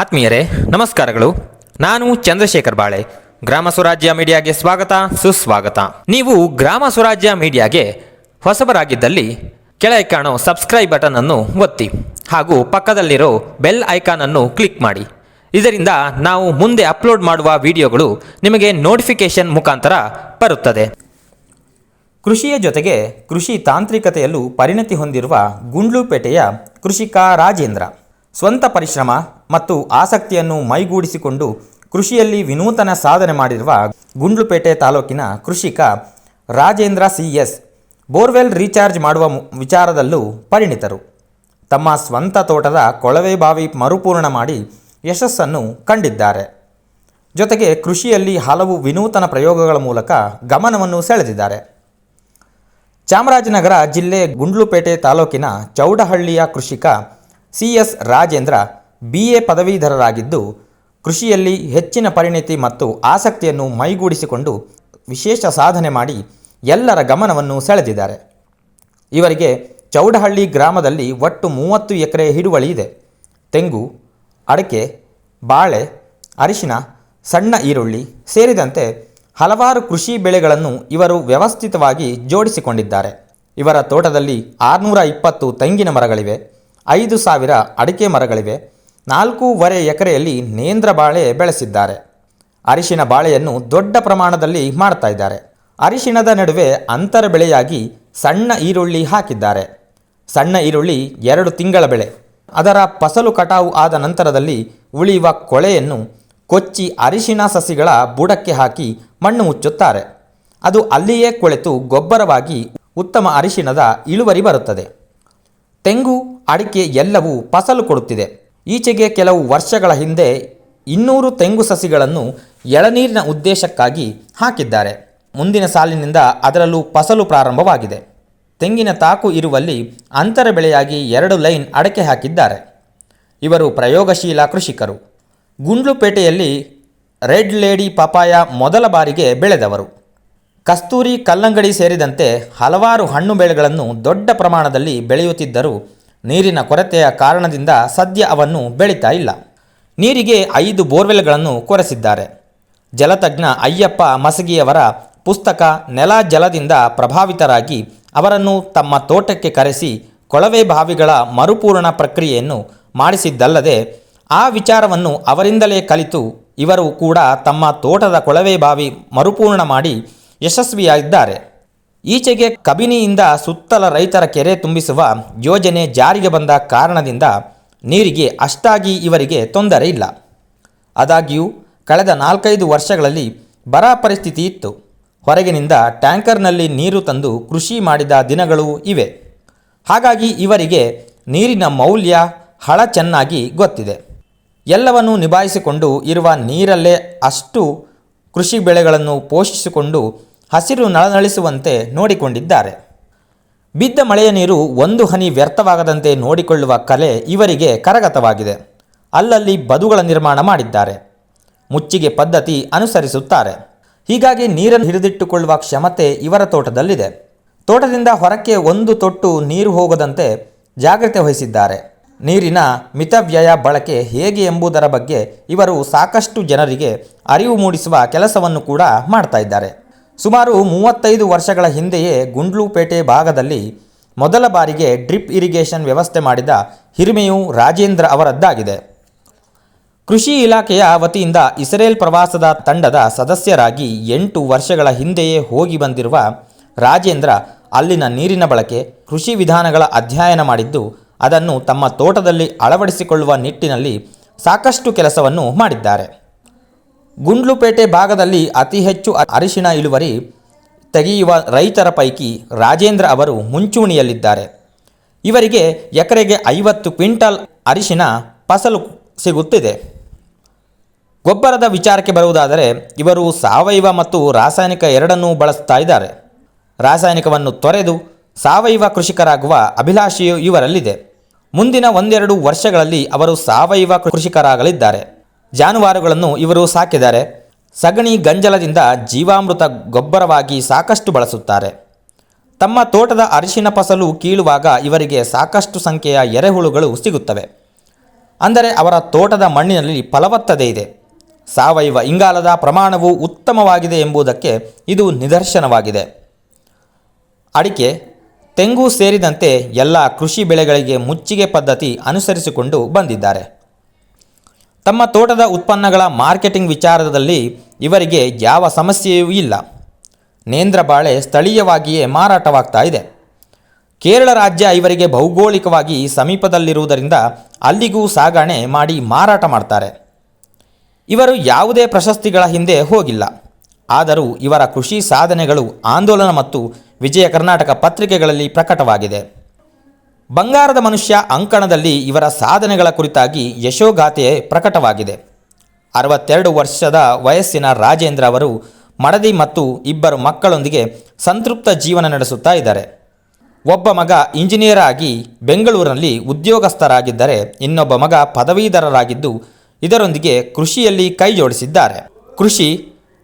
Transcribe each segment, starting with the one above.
ಆತ್ಮೀಯರೇ, ನಮಸ್ಕಾರಗಳು. ನಾನು ಚಂದ್ರಶೇಖರ್ ಬಾಳೆ. ಗ್ರಾಮ ಸ್ವರಾಜ್ಯ ಮೀಡಿಯಾಗೆ ಸ್ವಾಗತ, ಸುಸ್ವಾಗತ. ನೀವು ಗ್ರಾಮ ಸ್ವರಾಜ್ಯ ಮೀಡಿಯಾಗೆ ಹೊಸಬರಾಗಿದ್ದಲ್ಲಿ ಕೆಳಗೆ ಕಾಣೋ ಸಬ್ಸ್ಕ್ರೈಬ್ ಬಟನ್ ಅನ್ನು ಒತ್ತಿ ಹಾಗೂ ಪಕ್ಕದಲ್ಲಿರೋ ಬೆಲ್ ಐಕಾನ್ ಅನ್ನು ಕ್ಲಿಕ್ ಮಾಡಿ. ಇದರಿಂದ ನಾವು ಮುಂದೆ ಅಪ್ಲೋಡ್ ಮಾಡುವ ವಿಡಿಯೋಗಳು ನಿಮಗೆ ನೋಟಿಫಿಕೇಶನ್ ಮುಖಾಂತರ ಬರುತ್ತದೆ. ಕೃಷಿಯ ಜೊತೆಗೆ ಕೃಷಿ ತಾಂತ್ರಿಕತೆಯಲ್ಲೂ ಪರಿಣತಿ ಹೊಂದಿರುವ ಗುಂಡ್ಲುಪೇಟೆಯ ಕೃಷಿಕ ರಾಜೇಂದ್ರ. ಸ್ವಂತ ಪರಿಶ್ರಮ ಮತ್ತು ಆಸಕ್ತಿಯನ್ನು ಮೈಗೂಡಿಸಿಕೊಂಡು ಕೃಷಿಯಲ್ಲಿ ವಿನೂತನ ಸಾಧನೆ ಮಾಡಿರುವ ಗುಂಡ್ಲುಪೇಟೆ ತಾಲೂಕಿನ ಕೃಷಿಕ Rajendra C S borewell recharge ಮಾಡುವ ವಿಚಾರದಲ್ಲೂ ಪರಿಣಿತರು. ತಮ್ಮ ಸ್ವಂತ ತೋಟದ ಕೊಳವೆ ಬಾವಿ ಮರುಪೂರ್ಣ ಮಾಡಿ ಯಶಸ್ಸನ್ನು ಕಂಡಿದ್ದಾರೆ. ಜೊತೆಗೆ ಕೃಷಿಯಲ್ಲಿ ಹಲವು ವಿನೂತನ ಪ್ರಯೋಗಗಳ ಮೂಲಕ ಗಮನವನ್ನು ಸೆಳೆದಿದ್ದಾರೆ. ಚಾಮರಾಜನಗರ ಜಿಲ್ಲೆ ಗುಂಡ್ಲುಪೇಟೆ ತಾಲೂಕಿನ ಚೌಡಹಳ್ಳಿಯ ಕೃಷಿಕ C S Rajendra B A ಪದವೀಧರರಾಗಿದ್ದು, ಕೃಷಿಯಲ್ಲಿ ಹೆಚ್ಚಿನ ಪರಿಣಿತಿ ಮತ್ತು ಆಸಕ್ತಿಯನ್ನು ಮೈಗೂಡಿಸಿಕೊಂಡು ವಿಶೇಷ ಸಾಧನೆ ಮಾಡಿ ಎಲ್ಲರ ಗಮನವನ್ನು ಸೆಳೆದಿದ್ದಾರೆ. ಇವರಿಗೆ ಚೌಡಹಳ್ಳಿ ಗ್ರಾಮದಲ್ಲಿ ಒಟ್ಟು ಮೂವತ್ತು ಎಕರೆ ಹಿಡುವಳಿ ಇದೆ. ತೆಂಗು, ಅಡಿಕೆ, ಬಾಳೆ ಅರಿಶಿನ ಸಣ್ಣ ಈರುಳ್ಳಿ ಸೇರಿದಂತೆ ಹಲವಾರು ಕೃಷಿ ಬೆಳೆಗಳನ್ನು ಇವರು ವ್ಯವಸ್ಥಿತವಾಗಿ ಜೋಡಿಸಿಕೊಂಡಿದ್ದಾರೆ. ಇವರ ತೋಟದಲ್ಲಿ ಆರುನೂರ ಇಪ್ಪತ್ತು ತೆಂಗಿನ ಮರಗಳಿವೆ. ಐದು ಸಾವಿರ ಅಡಿಕೆ ಮರಗಳಿವೆ. ನಾಲ್ಕೂವರೆ ಎಕರೆಯಲ್ಲಿ ನೇಂದ್ರ ಬಾಳೆ ಬೆಳೆಸಿದ್ದಾರೆ. ಅರಿಶಿನ ಬಾಳೆಯನ್ನು ದೊಡ್ಡ ಪ್ರಮಾಣದಲ್ಲಿ ಮಾಡ್ತಾ ಇದ್ದಾರೆ. ಅರಿಶಿಣದ ನಡುವೆ ಅಂತರ ಬೆಳೆಯಾಗಿ ಸಣ್ಣ ಈರುಳ್ಳಿ ಹಾಕಿದ್ದಾರೆ. ಸಣ್ಣ ಈರುಳ್ಳಿ ಎರಡು ತಿಂಗಳ ಬೆಳೆ. ಅದರ ಫಸಲು ಕಟಾವು ಆದ ನಂತರದಲ್ಲಿ ಉಳಿಯುವ ಕೊಳೆಯನ್ನು ಕೊಚ್ಚಿ ಅರಿಶಿಣ ಸಸಿಗಳ ಬುಡಕ್ಕೆ ಹಾಕಿ ಮಣ್ಣು ಮುಚ್ಚುತ್ತಾರೆ. ಅದು ಅಲ್ಲಿಯೇ ಕೊಳೆತು ಗೊಬ್ಬರವಾಗಿ ಉತ್ತಮ ಅರಿಶಿನದ ಇಳುವರಿ ಬರುತ್ತದೆ. ತೆಂಗು, ಅಡಿಕೆ ಎಲ್ಲವೂ ಫಸಲು ಕೊಡುತ್ತಿದೆ. ಈಚೆಗೆ ಕೆಲವು ವರ್ಷಗಳ ಹಿಂದೆ ಇನ್ನೂರು ತೆಂಗು ಸಸಿಗಳನ್ನು ಎಳನೀರಿನ ಉದ್ದೇಶಕ್ಕಾಗಿ ಹಾಕಿದ್ದಾರೆ. ಮುಂದಿನ ಸಾಲಿನಿಂದ ಅದರಲ್ಲೂ ಫಸಲು ಪ್ರಾರಂಭವಾಗಿದೆ. ತೆಂಗಿನ ತಾಕು ಇರುವಲ್ಲಿ ಅಂತರ ಬೆಳೆಯಾಗಿ ಎರಡು ಲೈನ್ ಅಡಕೆ ಹಾಕಿದ್ದಾರೆ. ಇವರು ಪ್ರಯೋಗಶೀಲ ಕೃಷಿಕರು. ಗುಂಡ್ಲುಪೇಟೆಯಲ್ಲಿ ರೆಡ್ ಲೇಡಿ ಪಪಾಯ ಮೊದಲ ಬಾರಿಗೆ ಬೆಳೆದವರು. ಕಸ್ತೂರಿ ಕಲ್ಲಂಗಡಿ ಸೇರಿದಂತೆ ಹಲವಾರು ಹಣ್ಣು ಬೆಳೆಗಳನ್ನು ದೊಡ್ಡ ಪ್ರಮಾಣದಲ್ಲಿ ಬೆಳೆಯುತ್ತಿದ್ದರೂ ನೀರಿನ ಕೊರತೆಯ ಕಾರಣದಿಂದ ಸದ್ಯ ಅವನ್ನು ಬೆಳೀತಾ ಇಲ್ಲ. ನೀರಿಗೆ ಐದು ಬೋರ್ವೆಲ್ಗಳನ್ನು ಕೊರೆಸಿದ್ದಾರೆ. ಜಲತಜ್ಞ ಅಯ್ಯಪ್ಪ ಮಸಗಿಯವರ ಪುಸ್ತಕ ನೆಲ ಜಲದಿಂದ ಪ್ರಭಾವಿತರಾಗಿ ಅವರನ್ನು ತಮ್ಮ ತೋಟಕ್ಕೆ ಕರೆಸಿ ಕೊಳವೆ ಬಾವಿಗಳ ಮರುಪೂರಣ ಪ್ರಕ್ರಿಯೆಯನ್ನು ಮಾಡಿಸಿದ್ದಲ್ಲದೆ ಆ ವಿಚಾರವನ್ನು ಅವರಿಂದಲೇ ಕಲಿತು ಇವರು ಕೂಡ ತಮ್ಮ ತೋಟದ ಕೊಳವೆ ಬಾವಿ ಮರುಪೂರ್ಣ ಮಾಡಿ ಯಶಸ್ವಿಯಾಗಿದ್ದಾರೆ. ಈಚೆಗೆ ಕಬಿನಿಯಿಂದ ಸುತ್ತಲ ರೈತರ ಕೆರೆ ತುಂಬಿಸುವ ಯೋಜನೆ ಜಾರಿಗೆ ಬಂದ ಕಾರಣದಿಂದ ನೀರಿಗೆ ಅಷ್ಟಾಗಿ ಇವರಿಗೆ ತೊಂದರೆ ಇಲ್ಲ. ಆದಾಗ್ಯೂ, ಕಳೆದ ನಾಲ್ಕೈದು ವರ್ಷಗಳಲ್ಲಿ ಬರ ಪರಿಸ್ಥಿತಿ ಇತ್ತು. ಹೊರಗಿನಿಂದ ಟ್ಯಾಂಕರ್ನಲ್ಲಿ ನೀರು ತಂದು ಕೃಷಿ ಮಾಡಿದ ದಿನಗಳೂ ಇವೆ. ಹಾಗಾಗಿ ಇವರಿಗೆ ನೀರಿನ ಮೌಲ್ಯ ಹಳ ಚೆನ್ನಾಗಿ ಗೊತ್ತಿದೆ. ಎಲ್ಲವನ್ನೂ ನಿಭಾಯಿಸಿಕೊಂಡು ಇರುವ ನೀರಲ್ಲೇ ಅಷ್ಟು ಕೃಷಿ ಬೆಳೆಗಳನ್ನು ಪೋಷಿಸಿಕೊಂಡು ಹಸಿರು ನಳನಳಿಸುವಂತೆ ನೋಡಿಕೊಂಡಿದ್ದಾರೆ. ಬಿದ್ದ ಮಳೆಯ ನೀರು ಒಂದು ಹನಿ ವ್ಯರ್ಥವಾಗದಂತೆ ನೋಡಿಕೊಳ್ಳುವ ಕಲೆ ಇವರಿಗೆ ಕರಗತವಾಗಿದೆ. ಅಲ್ಲಲ್ಲಿ ಬದುಗಳ ನಿರ್ಮಾಣ ಮಾಡಿದ್ದಾರೆ. ಮುಚ್ಚಿಗೆ ಪದ್ಧತಿ ಅನುಸರಿಸುತ್ತಾರೆ. ಹೀಗಾಗಿ ನೀರನ್ನು ಹಿಡಿದಿಟ್ಟುಕೊಳ್ಳುವ ಕ್ಷಮತೆ ಇವರ ತೋಟದಲ್ಲಿದೆ. ತೋಟದಿಂದ ಹೊರಕ್ಕೆ ಒಂದು ತೊಟ್ಟು ನೀರು ಹೋಗದಂತೆ ಜಾಗ್ರತೆ ವಹಿಸಿದ್ದಾರೆ. ನೀರಿನ ಮಿತವ್ಯಯ ಬಳಕೆ ಹೇಗೆ ಎಂಬುದರ ಬಗ್ಗೆ ಇವರು ಸಾಕಷ್ಟು ಜನರಿಗೆ ಅರಿವು ಮೂಡಿಸುವ ಕೆಲಸವನ್ನು ಕೂಡ ಮಾಡ್ತಾ ಇದ್ದಾರೆ. ಸುಮಾರು ಮೂವತ್ತೈದು ವರ್ಷಗಳ ಹಿಂದೆಯೇ ಗುಂಡ್ಲುಪೇಟೆ ಭಾಗದಲ್ಲಿ ಮೊದಲ ಬಾರಿಗೆ ಡ್ರಿಪ್ ಇರಿಗೇಷನ್ ವ್ಯವಸ್ಥೆ ಮಾಡಿದ ಹಿರಿಮೆಯು ರಾಜೇಂದ್ರ ಅವರದ್ದಾಗಿದೆ. ಕೃಷಿ ಇಲಾಖೆಯ ವತಿಯಿಂದ ಇಸ್ರೇಲ್ ಪ್ರವಾಸದ ತಂಡದ ಸದಸ್ಯರಾಗಿ ಎಂಟು ವರ್ಷಗಳ ಹಿಂದೆಯೇ ಹೋಗಿ ಬಂದಿರುವ ರಾಜೇಂದ್ರ ಅಲ್ಲಿನ ನೀರಿನ ಬಳಕೆ ಕೃಷಿ ವಿಧಾನಗಳ ಅಧ್ಯಯನ ಮಾಡಿದ್ದು ಅದನ್ನು ತಮ್ಮ ತೋಟದಲ್ಲಿ ಅಳವಡಿಸಿಕೊಳ್ಳುವ ನಿಟ್ಟಿನಲ್ಲಿ ಸಾಕಷ್ಟು ಕೆಲಸವನ್ನು ಮಾಡಿದ್ದಾರೆ. ಗುಂಡ್ಲುಪೇಟೆ ಭಾಗದಲ್ಲಿ ಅತಿ ಹೆಚ್ಚು ಅರಿಶಿನ ಇಳುವರಿ ತೆಗೆಯುವ ರೈತರ ಪೈಕಿ ರಾಜೇಂದ್ರ ಅವರು ಮುಂಚೂಣಿಯಲ್ಲಿದ್ದಾರೆ. ಇವರಿಗೆ ಎಕರೆಗೆ ಐವತ್ತು ಕ್ವಿಂಟಲ್ ಅರಿಶಿನ ಫಸಲು ಸಿಗುತ್ತಿದೆ. ಗೊಬ್ಬರದ ವಿಚಾರಕ್ಕೆ ಬರುವುದಾದರೆ, ಇವರು ಸಾವಯವ ಮತ್ತು ರಾಸಾಯನಿಕ ಎರಡನ್ನೂ ಬಳಸ್ತಾ ಇದ್ದಾರೆ. ರಾಸಾಯನಿಕವನ್ನು ತೊರೆದು ಸಾವಯವ ಕೃಷಿಕರಾಗುವ ಅಭಿಲಾಷೆಯು ಇವರಲ್ಲಿದೆ. ಮುಂದಿನ ಒಂದೆರಡು ವರ್ಷಗಳಲ್ಲಿ ಅವರು ಸಾವಯವ ಕೃಷಿಕರಾಗಲಿದ್ದಾರೆ. ಜಾನುವಾರುಗಳನ್ನು ಇವರು ಸಾಕಿದ್ದಾರೆ. ಸಗಣಿ ಗಂಜಲದಿಂದ ಜೀವಾಮೃತ ಗೊಬ್ಬರವಾಗಿ ಸಾಕಷ್ಟು ಬಳಸುತ್ತಾರೆ. ತಮ್ಮ ತೋಟದ ಅರಿಶಿನ ಫಸಲು ಕೀಳುವಾಗ ಇವರಿಗೆ ಸಾಕಷ್ಟು ಸಂಖ್ಯೆಯ ಎರೆಹುಳುಗಳು ಸಿಗುತ್ತವೆ. ಅಂದರೆ ಅವರ ತೋಟದ ಮಣ್ಣಿನಲ್ಲಿ ಫಲವತ್ತತೆ ಇದೆ. ಸಾವಯವ ಇಂಗಾಲದ ಪ್ರಮಾಣವು ಉತ್ತಮವಾಗಿದೆ ಎಂಬುದಕ್ಕೆ ಇದು ನಿದರ್ಶನವಾಗಿದೆ. ಅಡಿಕೆ ತೆಂಗು ಸೇರಿದಂತೆ ಎಲ್ಲ ಕೃಷಿ ಬೆಳೆಗಳಿಗೆ ಮುಚ್ಚಿಗೆ ಪದ್ಧತಿ ಅನುಸರಿಸಿಕೊಂಡು ಬಂದಿದ್ದಾರೆ. ತಮ್ಮ ತೋಟದ ಉತ್ಪನ್ನಗಳ ಮಾರ್ಕೆಟಿಂಗ್ ವಿಚಾರದಲ್ಲಿ ಇವರಿಗೆ ಯಾವ ಸಮಸ್ಯೆಯೂ ಇಲ್ಲ. ನೇಂದ್ರ ಬಾಳೆ ಸ್ಥಳೀಯವಾಗಿಯೇ ಮಾರಾಟವಾಗ್ತಾ ಇದೆ. ಕೇರಳ ರಾಜ್ಯ ಇವರಿಗೆ ಭೌಗೋಳಿಕವಾಗಿ ಸಮೀಪದಲ್ಲಿರುವುದರಿಂದ ಅಲ್ಲಿಗೂ ಸಾಗಣೆ ಮಾಡಿ ಮಾರಾಟ ಮಾಡ್ತಾರೆ. ಇವರು ಯಾವುದೇ ಪ್ರಶಸ್ತಿಗಳ ಹಿಂದೆ ಹೋಗಿಲ್ಲ. ಆದರೂ ಇವರ ಕೃಷಿ ಸಾಧನೆಗಳು, ಆಂದೋಲನ ಮತ್ತು ವಿಜಯ ಕರ್ನಾಟಕ ಪತ್ರಿಕೆಗಳಲ್ಲಿ ಪ್ರಕಟವಾಗಿದೆ. ಬಂಗಾರದ ಮನುಷ್ಯ ಅಂಕಣದಲ್ಲಿ ಇವರ ಸಾಧನೆಗಳ ಕುರಿತಾಗಿ ಯಶೋಗಾಥೆ ಪ್ರಕಟವಾಗಿದೆ. ಅರವತ್ತೆರಡು ವರ್ಷದ ವಯಸ್ಸಿನ ರಾಜೇಂದ್ರ ಅವರು ಮಡದಿ ಮತ್ತು ಇಬ್ಬರು ಮಕ್ಕಳೊಂದಿಗೆ ಸಂತೃಪ್ತ ಜೀವನ ನಡೆಸುತ್ತಾ ಇದ್ದಾರೆ. ಒಬ್ಬ ಮಗ ಇಂಜಿನಿಯರ್ ಆಗಿ ಬೆಂಗಳೂರಿನಲ್ಲಿ ಉದ್ಯೋಗಸ್ಥರಾಗಿದ್ದರೆ ಇನ್ನೊಬ್ಬ ಮಗ ಪದವೀಧರರಾಗಿದ್ದು ಇದರೊಂದಿಗೆ ಕೃಷಿಯಲ್ಲಿ ಕೈ ಜೋಡಿಸಿದ್ದಾರೆ ಕೃಷಿ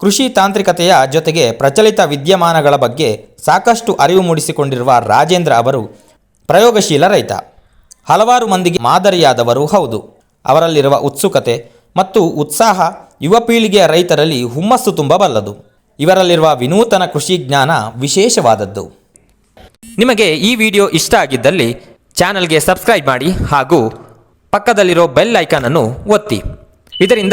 ಕೃಷಿ ತಾಂತ್ರಿಕತೆಯ ಜೊತೆಗೆ ಪ್ರಚಲಿತ ವಿದ್ಯಮಾನಗಳ ಬಗ್ಗೆ ಸಾಕಷ್ಟು ಅರಿವು ಮೂಡಿಸಿಕೊಂಡಿರುವ ರಾಜೇಂದ್ರ ಅವರು ಪ್ರಯೋಗಶೀಲ ರೈತ. ಹಲವಾರು ಮಂದಿಗೆ ಮಾದರಿಯಾದವರು ಹೌದು. ಅವರಲ್ಲಿರುವ ಉತ್ಸುಕತೆ ಮತ್ತು ಉತ್ಸಾಹ ಯುವ ಪೀಳಿಗೆಯ ರೈತರಲ್ಲಿ ಹುಮ್ಮಸ್ಸು ತುಂಬಬಲ್ಲದು. ಇವರಲ್ಲಿರುವ ವಿನೂತನ ಕೃಷಿ ಜ್ಞಾನ ವಿಶೇಷವಾದದ್ದು. ನಿಮಗೆ ಈ ವಿಡಿಯೋ ಇಷ್ಟ ಆಗಿದ್ದಲ್ಲಿ ಚಾನಲ್ಗೆ ಸಬ್ಸ್ಕ್ರೈಬ್ ಮಾಡಿ ಹಾಗೂ ಪಕ್ಕದಲ್ಲಿರೋ ಬೆಲ್ ಐಕಾನನ್ನು ಒತ್ತಿ. ಇದರಿಂದ